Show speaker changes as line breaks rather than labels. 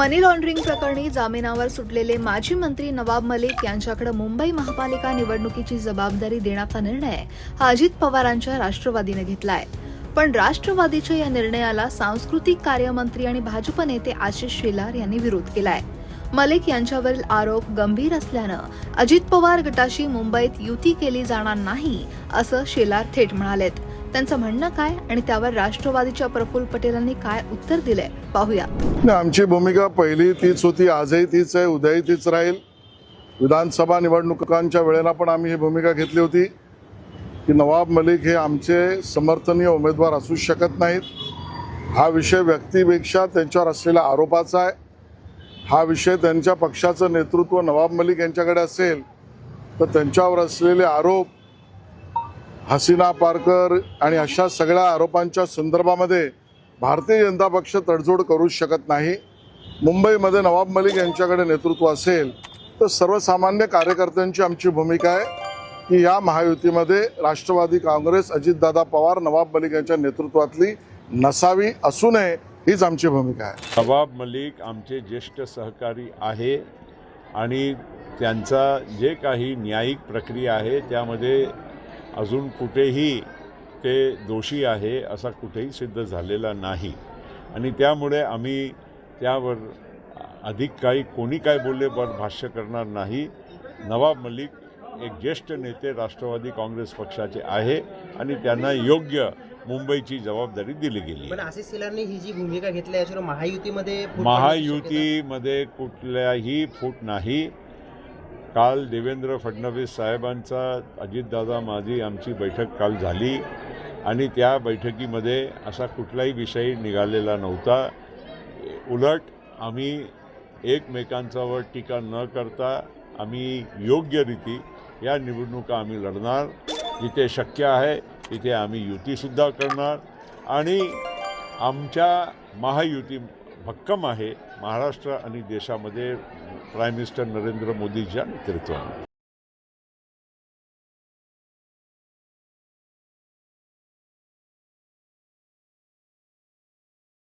मनी laundering प्रकरणी जामिनावर सुटलेले माजी मंत्री नवाब मलिक यांच्याकडे मुंबई महापालिका निवडणुकीची जबाबदारी देण्याचा निर्णय हा अजित पवारांच्या राष्ट्रवादीने घेतलाय. पण राष्ट्रवादीच्या या निर्णयाला सांस्कृतिक कार्यमंत्री आणि भाजप नेते आशिष शेलार यांनी विरोध केलाय. मलिक यांच्यावरील आरोप गंभीर असल्यानं अजित पवार गटाशी मुंबईत युती केली जाणार नाही असं शेलार थेट म्हणालेत. त्यांचं म्हणणं काय आणि त्यावर राष्ट्रवादीच्या प्रफुल्ल पटेलांनी काय उत्तर दिलंय? पाहूया.
आमची भूमिका पहिली तीच होती आजही तीच आहे उद्याही तीच राहील. विधानसभा निवडणुकांच्या वेळेला पण आम्ही ही भूमिका घेतली होती की नवाब मलिक हे आमचे समर्थनीय उमेदवार असू शकत नाहीत. हा विषय व्यक्तीपेक्षा त्यांच्यावर असलेल्या आरोपाचा आहे. हा विषय त्यांच्या पक्षाचं नेतृत्व नवाब मलिक यांच्याकडे असेल तर त्यांच्यावर असलेले आरोप हसीना पारकर आणि अशा सगळ्या आरोपांच्या संदर्भामध्ये भारतीय जनता पक्ष तडजोड करू शकत नाही. मुंबईमध्ये नवाब मलिक यांच्याकडे नेतृत्व असेल तर सर्वसामान्य कार्यकर्त्यांची आमची भूमिका आहे की या महायुतीमध्ये राष्ट्रवादी काँग्रेस अजितदादा पवार नवाब मलिक यांच्या नेतृत्वातली नसावी असू नये हीच आमची भूमिका आहे.
नवाब मलिक आमचे ज्येष्ठ सहकारी आहे आणि त्यांचा जे काही न्यायिक प्रक्रिया आहे त्यामध्ये अजून कुठेही ते दोषी आहे असा कुठेही सिद्ध झालेला नाही. आणि त्यामुळे आम्ही त्यावर अधिक काही कोणी काय बोलले वर भाष्य करणार नाही. नवाब मलिक एक ज्येष्ठ नेते राष्ट्रवादी काँग्रेस पक्षाचे आहे आणि त्यांना योग्य मुंबईची जबाबदारी दिली गेली.
पण आशिष शेलारने ही जी भूमिका घेतली महायुतीमध्ये
महायुतीमध्ये कुठल्याही फूट नाही. काल देवेंद्र फडणवीस साहेबांचा अजितदादा माझी आमची बैठक काल झाली आणि त्या बैठकीमध्ये असा कुठलाही विषय निघालेला नव्हता. उलट आम्ही एकमेकांच्यावर टीका न करता आम्ही योग्यरीती या निवडणुका आम्ही लढणार जिथे शक्य आहे तिथे आम्ही युतीसुद्धा करणार आणि आमच्या महायुती भक्कम आहे महाराष्ट्र आणि देशामध्ये प्राईम मिनिस्टर नरेंद्र मोदीच्या नेतृत्वामध्ये.